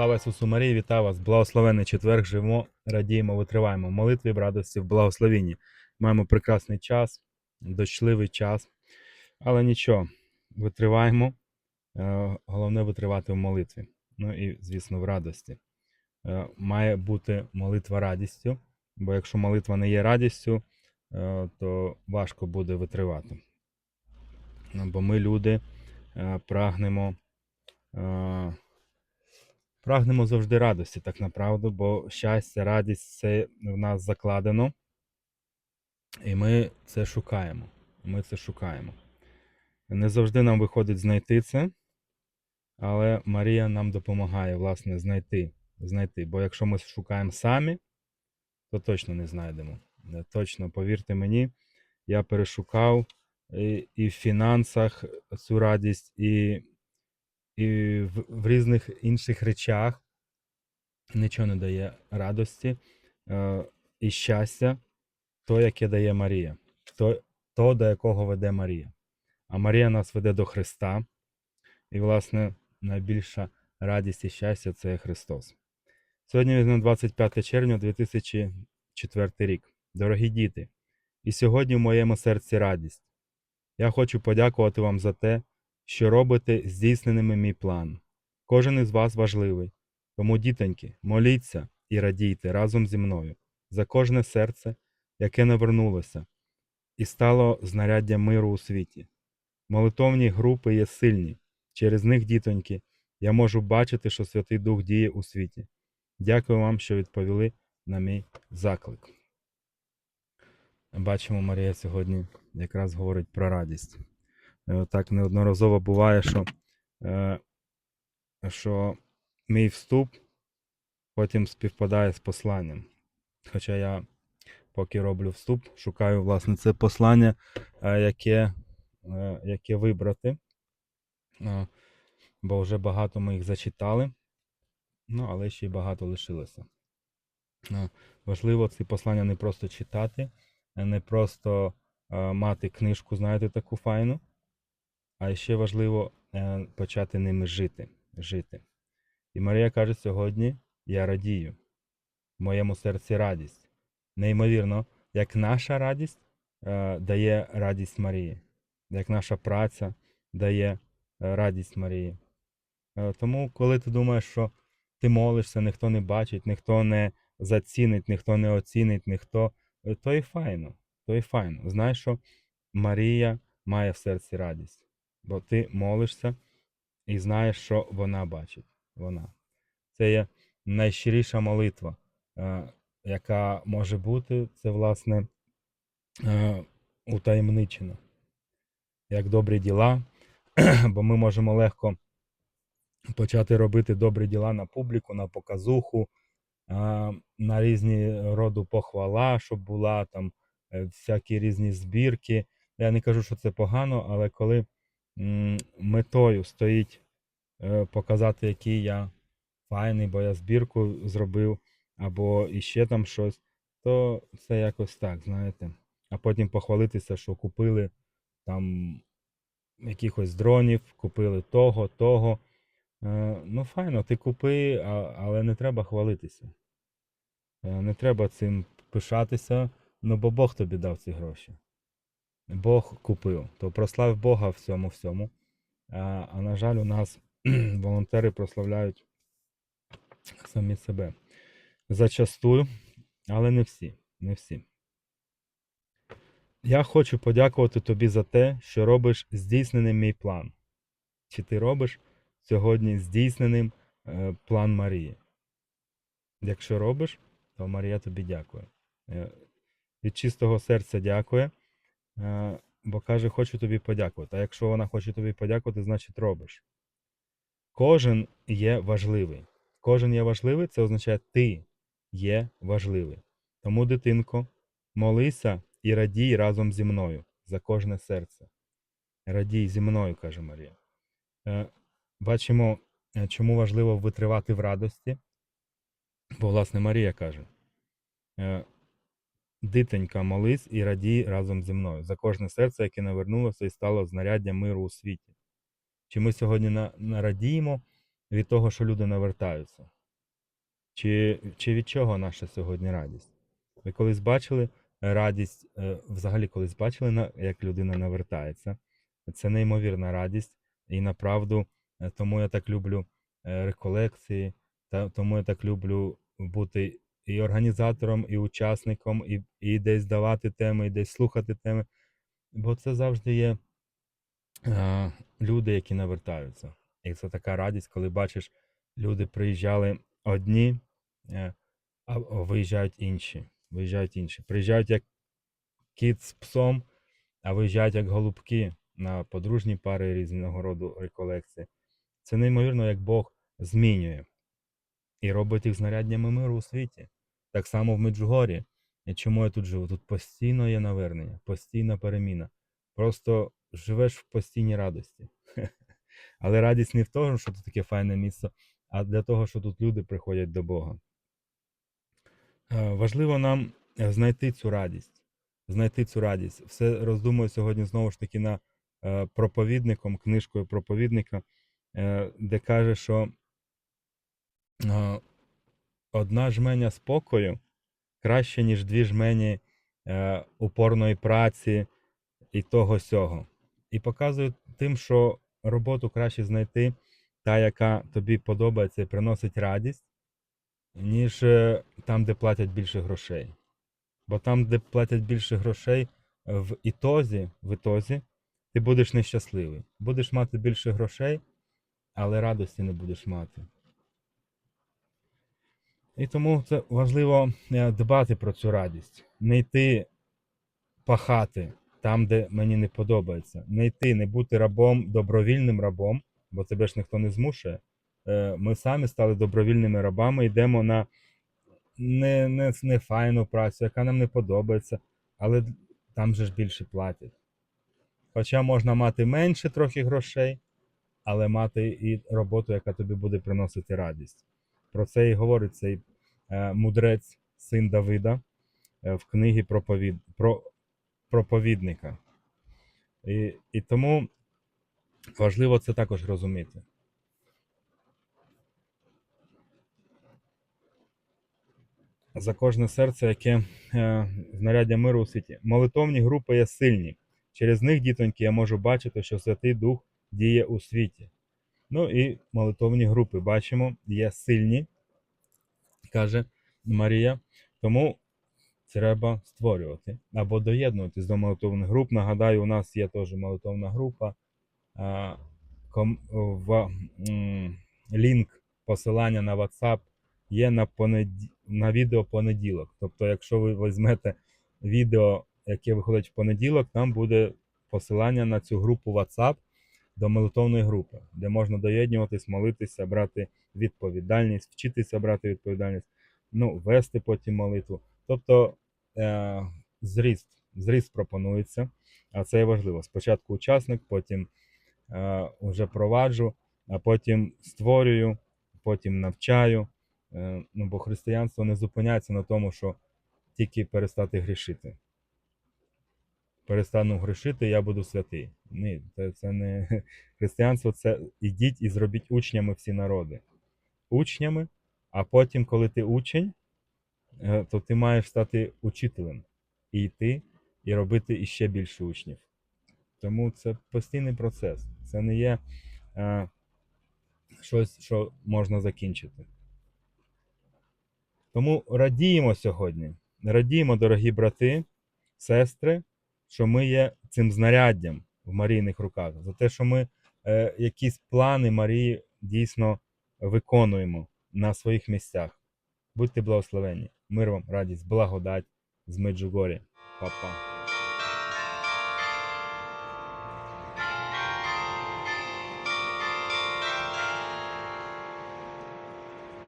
Слава Ісусу Марії, вітаю вас! Благословенний четверг, живемо, радіємо, витриваємо молитві в радості, в благословенні. Маємо прекрасний час, дощливий час, але нічого, витриваємо. Е, Головне витривати в молитві. Ну і, звісно, в радості. Е, Має бути молитва радістю, бо якщо молитва не є радістю, е, то важко буде витривати. Бо ми, люди, прагнемо. Прагнемо завжди радості, так направду, бо щастя, радість це в нас закладено. І ми це шукаємо. Ми це шукаємо. Не завжди нам виходить знайти це, але Марія нам допомагає, власне, знайти. знайти. Бо якщо ми шукаємо самі, то точно не знайдемо. Точно, повірте мені, я перешукав і, і в фінансах цю радість, і, і в, в різних інших речах нічого не дає радості е, і щастя, то, яке дає Марія, то, то, до якого веде Марія. А Марія нас веде до Христа. І, власне, найбільша радість і щастя це Христос. Сьогодні візьмемо 25 червня 2004 рік. Дорогі діти, і сьогодні в моєму серці радість. Я хочу подякувати вам за те, що робите здійсненими мій план. Кожен із вас важливий. Тому, дітоньки, моліться і радійте разом зі мною за кожне серце, яке навернулося, і стало знаряддям миру у світі. Молитовні групи є сильні. Через них, дітоньки, я можу бачити, що Святий Дух діє у світі. Дякую вам, що відповіли на мій заклик. Бачимо, Марія сьогодні якраз говорить про радість. Е, Так неодноразово буває, що, е, що мій вступ потім співпадає з посланням. Хоча я, поки роблю вступ, шукаю власне це послання, е, яке, яке вибрати. Бо вже багато ми їх зачитали, ну, але ще й багато лишилося. Важливо ці послання не просто читати, не просто мати книжку, знаєте, таку файну, а ще важливо е, почати ними жити. жити. І Марія каже сьогодні: я радію, в моєму серці радість. Неймовірно, як наша радість е, дає радість Марії, як наша праця дає е, радість Марії. Тому, коли ти думаєш, що ти молишся, ніхто не бачить, ніхто не зацінить, ніхто не оцінить, ніхто, то і файно, то і файно. Знаєш, що Марія має в серці радість, бо ти молишся і знаєш, що вона бачить. Вона. Це є найщиріша молитва, е, яка може бути, це, власне, е, утаємничена. Як добрі діла, бо ми можемо легко почати робити добрі діла на публіку, на показуху, а, на різні роду похвала, щоб була там е, всякі різні збірки. Я не кажу, що це погано, але коли метою стоїть е, показати, який я файний, бо я збірку зробив, або іще там щось, то це якось так, знаєте. А потім похвалитися, що купили там якихось дронів, купили того, того. Е, Ну, файно, ти купи, але не треба хвалитися. Е, Не треба цим пишатися, ну бо Бог тобі дав ці гроші. Бог купив. То прослав Бога в цьому всьому. А, а на жаль, у нас волонтери прославляють самі себе. Зачастую, але не всі. Не всі. Я хочу подякувати тобі за те, що робиш здійсненим мій план. Чи ти робиш сьогодні здійсненим е, план Марії? Якщо робиш, то Марія тобі дякує. Е, Від чистого серця дякує, бо каже, хочу тобі подякувати. А якщо вона хоче тобі подякувати, значить робиш. Кожен є важливий. Кожен є важливий, це означає, ти є важливий. Тому, дитинко, молися і радій разом зі мною за кожне серце. Радій зі мною, каже Марія. Е, Бачимо, е, чому важливо витривати в радості. Бо, власне, Марія каже: е, Дитенька, молись і радій разом зі мною за кожне серце, яке навернулося і стало знаряддям миру у світі. Чи ми сьогодні на, нарадіємо від того, що люди навертаються? Чи, чи від чого наша сьогодні радість? Ви колись бачили радість, е, взагалі колись бачили, як людина навертається? Це неймовірна радість, і направду е, тому я так люблю е, реколекції, тому я так люблю бути і організатором, і учасником, і, і десь давати теми, і десь слухати теми. Бо це завжди є е, люди, які навертаються. І це така радість, коли бачиш, люди приїжджали одні, е, а виїжджають інші. Виїжджають інші. Приїжджають як кіт з псом, а виїжджають як голубки на подружні пари різного роду реколекції. Це неймовірно, як Бог змінює і робить їх знаряднями миру у світі. Так само в Меджугорі. Чому я тут живу? Тут постійно є навернення, постійна переміна. Просто живеш в постійній радості. Але радість не в тому, що тут таке файне місце, а для того, що тут люди приходять до Бога. Е, Важливо нам е, знайти цю радість. Знайти цю радість. Все роздумую сьогодні знову ж таки на е, проповідником, книжкою проповідника, де каже, що одна жменя спокою краще, ніж дві жмені е, упорної праці і того сього. І показує тим, що роботу краще знайти, та, яка тобі подобається і приносить радість, ніж е, там, де платять більше грошей. Бо там, де платять більше грошей, в ітозі, в ітозі ти будеш нещасливий. Будеш мати більше грошей, але радості не будеш мати. І тому це важливо е, дбати про цю радість, не йти пахати там, де мені не подобається. Не йти, не бути рабом, добровільним рабом, бо тебе ж ніхто не змушує. Е, Ми самі стали добровільними рабами, йдемо на не, не, не файну працю, яка нам не подобається, але там же ж більше платять. Хоча можна мати менше трохи грошей, але мати і роботу, яка тобі буде приносити радість. Про це і говорить цей мудрець, син Давида, е, в книгі проповід, про проповідника. І, і тому важливо це також розуміти. За кожне серце, яке е, знаряддя миру у світі. Молитовні групи є сильні. Через них, дітоньки, я можу бачити, що Святий Дух діє у світі. Ну і молитовні групи бачимо, є сильні, каже Марія. Тому треба створювати або доєднуватись до молитовних груп. Нагадаю, у нас є теж молитовна група. В, лінк посилання на WhatsApp є на, понеді... на відео понеділок. Тобто, якщо ви візьмете відео, яке виходить в понеділок, там буде посилання на цю групу WhatsApp до молитовної групи, де можна доєднуватись, молитися, брати відповідальність, вчитися брати відповідальність, ну, вести потім молитву. Тобто е, зріст, зріст пропонується, а це є важливо. Спочатку учасник, потім е, вже проваджу, а потім створюю, потім навчаю. Е, ну, бо християнство не зупиняється на тому, що тільки перестати грішити. Перестану грішити, я буду святий. Ні, це, це не християнство, це ідіть і зробіть учнями всі народи. Учнями, а потім, коли ти учень, е, то ти маєш стати учителем і йти і робити іще більше учнів. Тому це постійний процес. Це не є е, щось, що можна закінчити. Тому радіємо сьогодні. Радіємо, дорогі брати, сестри, що ми є цим знаряддям в Марійних руках, за те, що ми е, якісь плани Марії дійсно виконуємо на своїх місцях. Будьте благословені. Мир вам, радість, благодать з Меджугорі. Па-па.